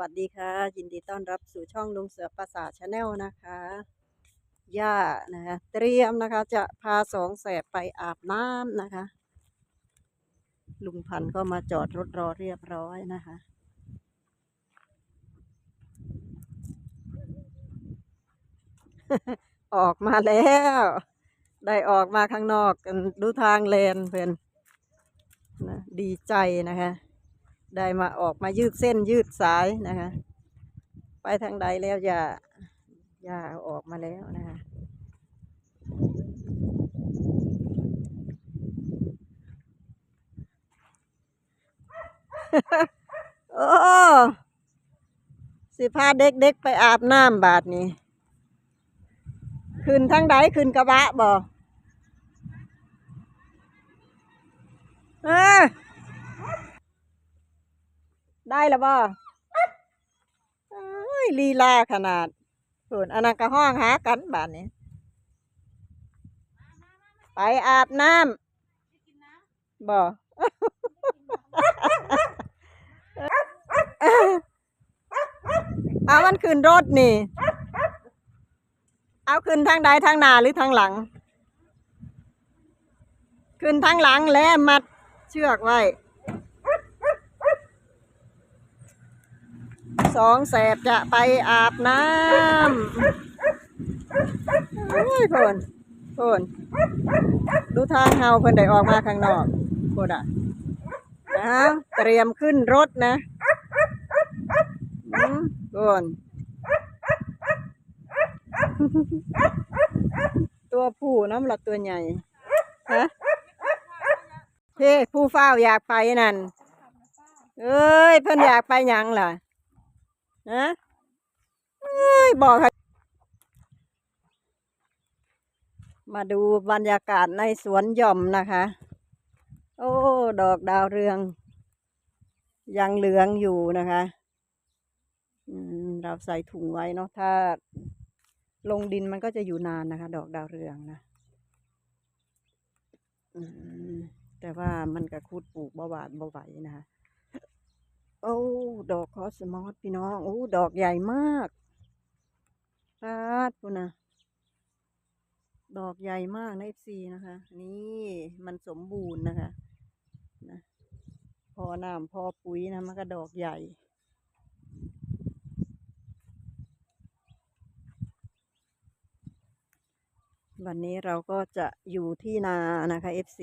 วัสดีค่ะ ยินดีต้อนรับสู่ช่องลุงเสือภาษาชาแนลนะคะย่านะคะเตรียมนะคะ จะพาสองแสบไปอาบน้ำนะคะ ลุงพันก็มาจอดรถรอเรียบร้อยนะคะ ออกมาแล้ว ได้ออกมาข้างนอกกันดูทางเลนเพื่อนนะดีใจนะคะ ได้มาออกมายืดเส้นยืดสายนะคะ ไปทางใดแล้วอย่าอย่าเอาออกมาแล้วนะคะโอ้สิพาเด็กๆไปอาบน้ำบาดนี้ขึ้นทางใดขึ้นกระบะบ่เออ ได้แล้วบ่เอ้ยลีลาขนาดส่วนอันนั้นก็ห้องหากันบาดนี้ ไปอาบน้ำบ่เอามันขึ้นรถนี่ เอาขึ้นทางใดทางหน้าหรือทางหลัง ขึ้นทางหลังแล้วมัดเชือกไว้ สองแสบจะไปอาบน้ำโอ้ยเพ่นเพ่นดูทางเฮาเพิ่นได้ออกมาข้างนอกโคดอะนะเตรียมขึ้นรถนะอืมเพ่นตัวผู้น้ำหละตัวใหญ่ฮะเฮ้ผู้เฝ้าอยากไปนั่น เอ้ย เพิ่นอยากไปหยังล่ะ ฮะเอ้ยบอกให้มาดูบรรยากาศในสวนหย่อมนะคะ โอ้ ดอกดาวเรือง ยังเหลืองอยู่นะคะเราใส่ถุงไว้เนาะ ถ้าลงดินมันก็จะอยู่นานนะคะ ดอกดาวเรืองนะแต่ว่ามันกระคุดปลูกเบาหวานเบาไหวนะคะ โอ้ดอกคอสมอสพี่น้องโอ้ดอกใหญ่มากพาดปุนะดอกใหญ่มากในเอฟซีนะคะ นี่มันสมบูรณ์นะคะนะพอน้ำพอปุ๋ยนะมันก็ดอกใหญ่วันนี้เราก็จะอยู่ที่นานะคะ FC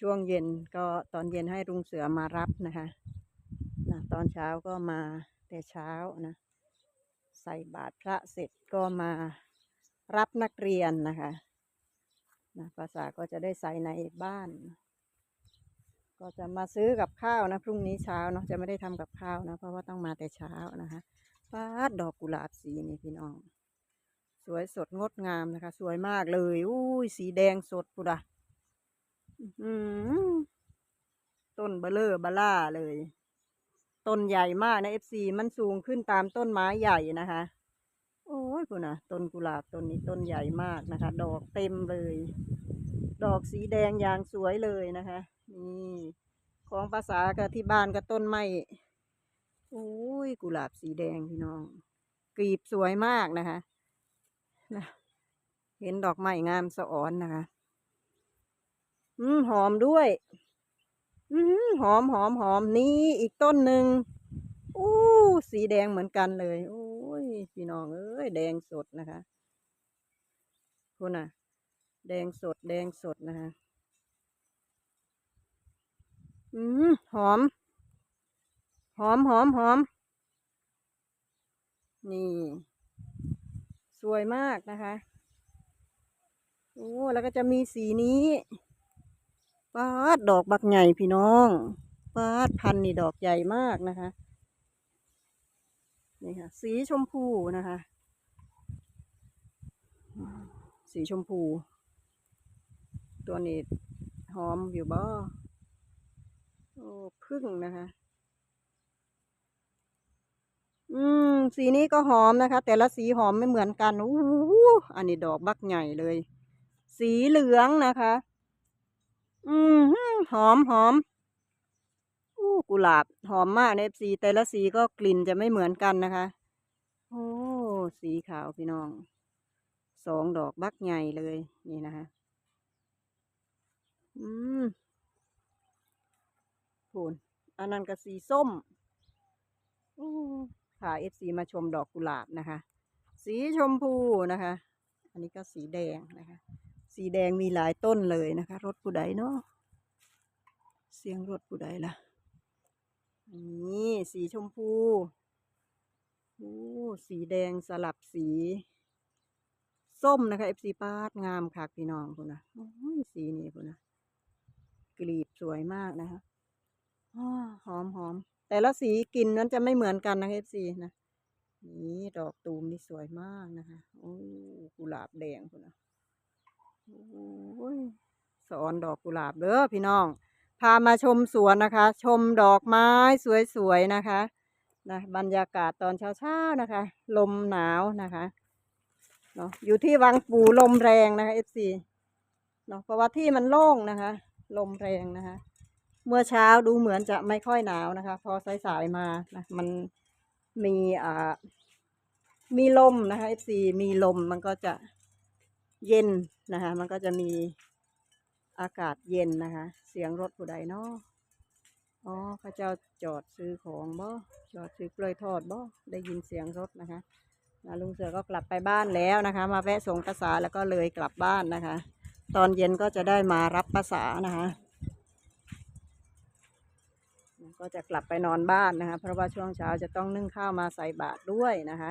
ช่วงเย็นก็ตอนเย็นให้ลุงเสือมารับนะคะ ตอนเช้าก็มาแต่เช้านะ ใส่บาตรพระเสร็จก็มารับนักเรียนนะคะนะภาษาก็จะได้ใส่ในบ้าน ก็จะมาซื้อกับข้าวนะ พรุ่งนี้เช้าเนาะจะไม่ได้ทำกับข้าวนะ เพราะว่าต้องมาแต่เช้านะคะปาดอกกุหลาบสีนี่พี่น้อง สวยสดงดงามนะคะ สวยมากเลยอุ้ยสีแดงสดปุดะอื้อหือต้นเบลเลอร์บลล่าเลย ต้นใหญ่มากนะเอฟซีมันสูงขึ้นตามต้นไม้ใหญ่นะคะ โอ้ยคุณนะต้นกุหลาบต้นนี้ต้นใหญ่มากนะคะ ดอกเต็มเลย ดอกสีแดงอย่างสวยเลยนะคะนี่ของภาษากับที่บ้านกับต้นไม้โอ้ยกุหลาบสีแดงพี่น้อง กลีบสวยมากนะคะนะเห็นดอกไม้งามสะอ่อนนะคะ อืมหอมด้วย หอมหอมหอมนี่อีกต้นหนึ่งอู้สีแดงเหมือนกันเลยโอ้ยพี่น้องเอ้ยแดงสดนะคะคุณน่ะ แดงสดแดงสดนะคะอืมหอม หอมหอมหอม นี่ สวยมากนะคะโอ้แล้วก็จะมีสีนี้ ปาดดอกบักใหญ่พี่น้องปาดพันนี่ดอกใหญ่มากนะคะ นี่ค่ะ สีชมพูนะคะ สีชมพู ตัวนี้หอมอยู่บ่โอ้พึ่งนะคะ อืม สีนี้ก็หอมนะคะ แต่ละสีหอมไม่เหมือนกันอู้อันนี้ดอกบักใหญ่เลย สีเหลืองนะคะ อืมหอมหอมอู้กุหลาบ หอมมากในสีแต่ละสีก็กลิ่นจะไม่เหมือนกันนะคะ โอ้สีขาวพี่น้องสองดอกบักใหญ่เลยนี่นะคะ อืมพูนอันนั้นก็สีส้มอู้พาเอฟซีมาชมดอกกุหลาบนะคะ สีชมพูนะคะ อันนี้ก็สีแดงนะคะ สีแดงมีหลายต้นเลยนะคะ รถผู้ใดเนาะเสียงรถผู้ใดล่ะ นี่สีชมพูโอ้สีแดงสลับสี ส้มนะคะ FC ปาดงามค่ะพี่น้องคุณนะโอ้ยสีนี้คุณนะกลีบสวยมากนะคะอหอมหอมแต่ละสีกลิ่นนั้นจะไม่เหมือนกันนะคะ FC นะนี่ดอกตูมนี่สวยมากนะคะ โอ้กุหลาบแดงคุณนะ สอนดอกกุหลาบเด้อพี่น้อง พามาชมสวนนะคะ ชมดอกไม้สวยๆนะคะนะบรรยากาศตอนเช้าๆนะคะ ลมหนาวนะคะเนาะอยู่ที่วังปูลมแรงนะคะเอฟซีเนาะเพราะว่าที่มันโล่งนะคะ ลมแรงนะคะ เมื่อเช้าดูเหมือนจะไม่ค่อยหนาวนะคะ พอสายๆมานะมันมีอ่ามีลมนะคะเอฟซีมีลมมันก็จะเย็นนะคะ มันก็จะมี อากาศเย็นนะคะ เสียงรถผู้ใดเนาะอ๋อข้าเจ้าจอดซื้อของบ่จอดซื้อกล้วยทอดบ่ได้ยินเสียงรถนะคะนะลุงเสือก็กลับไปบ้านแล้วนะคะ มาแวะส่งภาษาแล้วก็เลยกลับบ้านนะคะ ตอนเย็นก็จะได้มารับภาษานะคะก็จะกลับไปนอนบ้านนะคะ เพราะว่าช่วงเช้าจะต้องนึ่งข้าวมาใส่บาตรด้วยนะคะ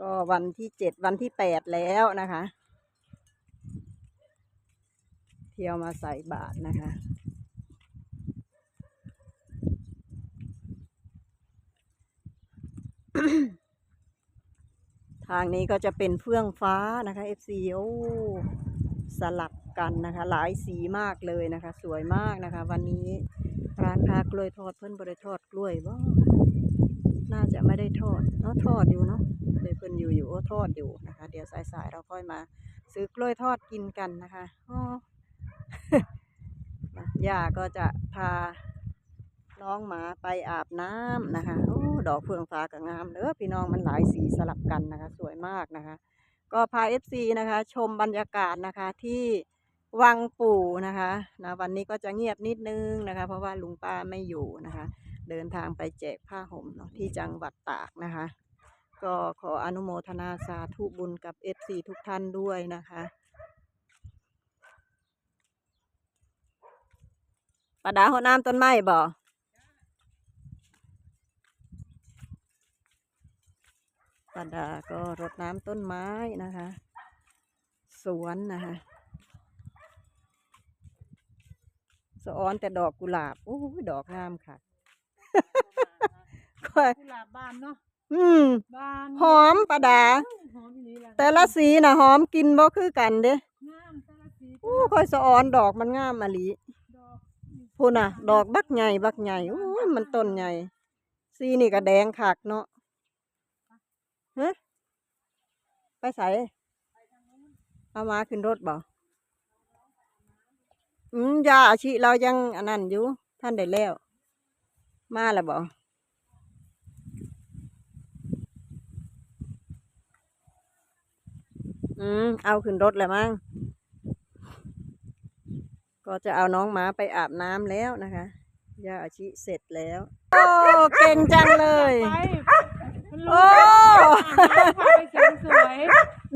ก็วันที่เจ็ดวันที่แปดแล้วนะคะ เที่ยวมาใส่บาทนะคะ ทางนี้ก็จะเป็นเฟื่องฟ้านะคะ FC โอ้สลับกันนะคะ หลายสีมากเลยนะคะ สวยมากนะคะ วันนี้ร้านค้ากล้วยทอดเพิ่นบริทอดกล้วยบ่น่าจะไม่ได้ทอดเนาะทอดอยู่เนาะเลยเพิ่นอยู่อยู่โอ้ทอดอยู่นะคะ เดี๋ยวสายๆเราค่อยมาซื้อกล้วยทอดกินกันนะคะอ๋อนะ ย่าก็จะพาน้องหมาไปอาบน้ำนะคะโอ้ดอกเฟืองฟ้ากับงามเด้อพี่น้องมันหลายสีสลับกันนะคะ สวยมากนะคะ ก็พาเอฟซีนะคะ ชมบรรยากาศนะคะที่วังปู่นะคะนะวันนี้ก็จะเงียบนิดนึงนะคะ เพราะว่าลุงป้าไม่อยู่นะคะ เดินทางไปแจกผ้าห่มเนาะที่จังหวัดตากนะคะ ก็ขออนุโมทนาสาธุบุญกับเอฟซีทุกท่านด้วยนะคะ ปาดาหัวน้ำต้นไม้บ่ปาดาก็รดน้ำต้นไม้นะคะ สวนนะคะสะออนแต่ดอกกุหลาบโอ้ยดอกงามค่ะค่อยกุหลาบบานเนาะอืมบานหอมปาดาหอมอีหลีล่ะแต่ละสีน่ะหอมกินบ่คือกันเด้งามแต่ละสีโอ้ค่อยสะออนดอกมันงามมะลิดอก พูน่ะ ดอกบักใหญ่บักใหญ่โอ้ยมันต้นใหญ่ สีนี่ก็แดงคักเนาะฮะไปใส่เอามาขึ้นรถบ่อืมยาอาชีเรายังอันนั้นอยู่ ท่านได้แล้ว มาแล้วบ่อืม เอาขึ้นรถแล้วมั้ง ก็จะเอาน้องหมาไปอาบน้ำแล้วนะคะยาอาชิเสร็จแล้ว โอ้เก่งจังเลยไปมันโอ้รู้พาไปเสริมสวย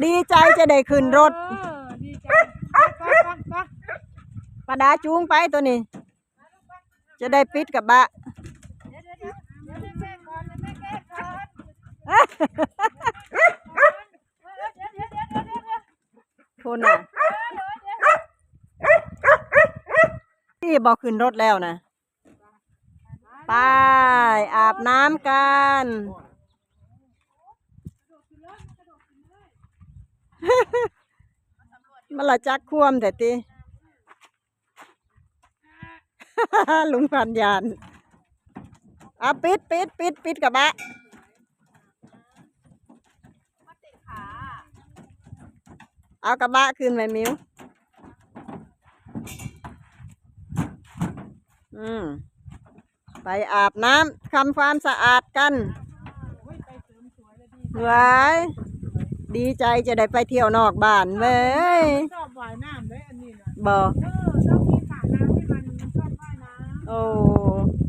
ดีใจจะได้ขึ้นรถเออดีใจไปไปไปไปปาดาจูงไปตัวนี้ จะได้ปิดกับบะ เดี๋ยวเดี๋ยวเดี๋ยวเดี๋ยวแม่ก่อนเดี๋ยวแม่แก้ก่อนเดี๋ยวเดี๋ยวเดี๋ยวเดี๋ยวเดี๋ยวเดี๋ยว คุณน่ะ ที่บอกขึ้นรถแล้วนะไปอาบน้ำกันมันละจักควมแต่ติลุงพันยานอะปิดปิดปิดปิดกับบะเอากระบะขึ้นไหมมิว อืมไปอาบน้ำทำความสะอาดกันหวายดีใจจะได้ไปเที่ยวนอกบ้านเว้ยชอบว่ายน้ำเลยอันนี้นะบอเออต้องมีสระน้ำให้มันมันชอบว่ายน้ำโอ้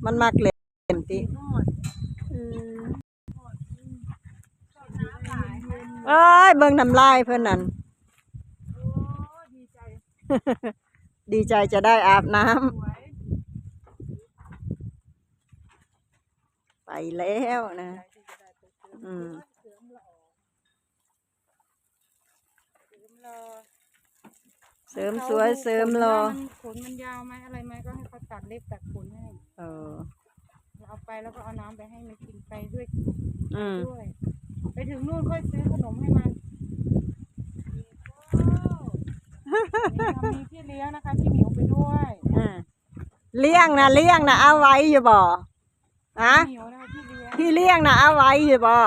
มันมักเล่นตินอดอืมชอบน้ำหลายเย็นเอ้ยเบิ่งน้ำลายเพื่อนนั่นโอ้ดีใจดีใจจะได้อาบน้ำ สวย ไป แล้วนะเสริมอืมเสริมหล่อเสริมหล่อเสริมสวยเสริมรอขนมันยาวไหมอะไรไหมก็ให้เขาตัดเล็บตัดขนให้เออเราเอาไปแล้วก็เอาน้ำไปให้มันกินไปด้วยอืมด้วย ไปถึงนู่นค่อยซื้อขนมให้มันมีพี่เลี้ยงนะคะพี่หมิวไปด้วยอ่าเลี้ยงนะเลี้ยงนะเอาไว้อยู่บ่ฮะ พี่หมิวนะคะพี่เลี้ยงพี่เลี้ยงนะเอาไว้อยู่บ่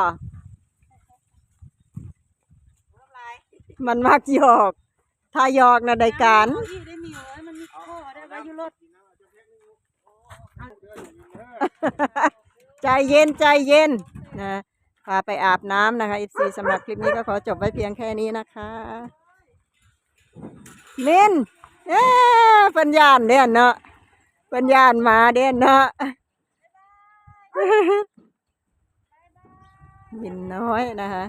มันมักหยอก ถ้าหยอกนะได้การเออีได้หมิวไว้มันมีข้อได้ไว้อยู่รถใจเย็นใจเย็นนะพาไปอาบน้ำนะคะ FC สำหรับคลิปนี้ก็ขอจบไว้เพียงแค่นี้นะคะมินเอ๊ะปัญญานเด่นเนาะปัญญานมาเด่นเนาะ มินน้อยนะคะ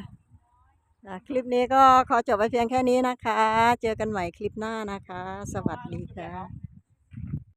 คลิปนี้ก็ขอจบไปเพียงแค่นี้นะคะ เจอกันใหม่คลิปหน้านะคะ สวัสดีค่ะ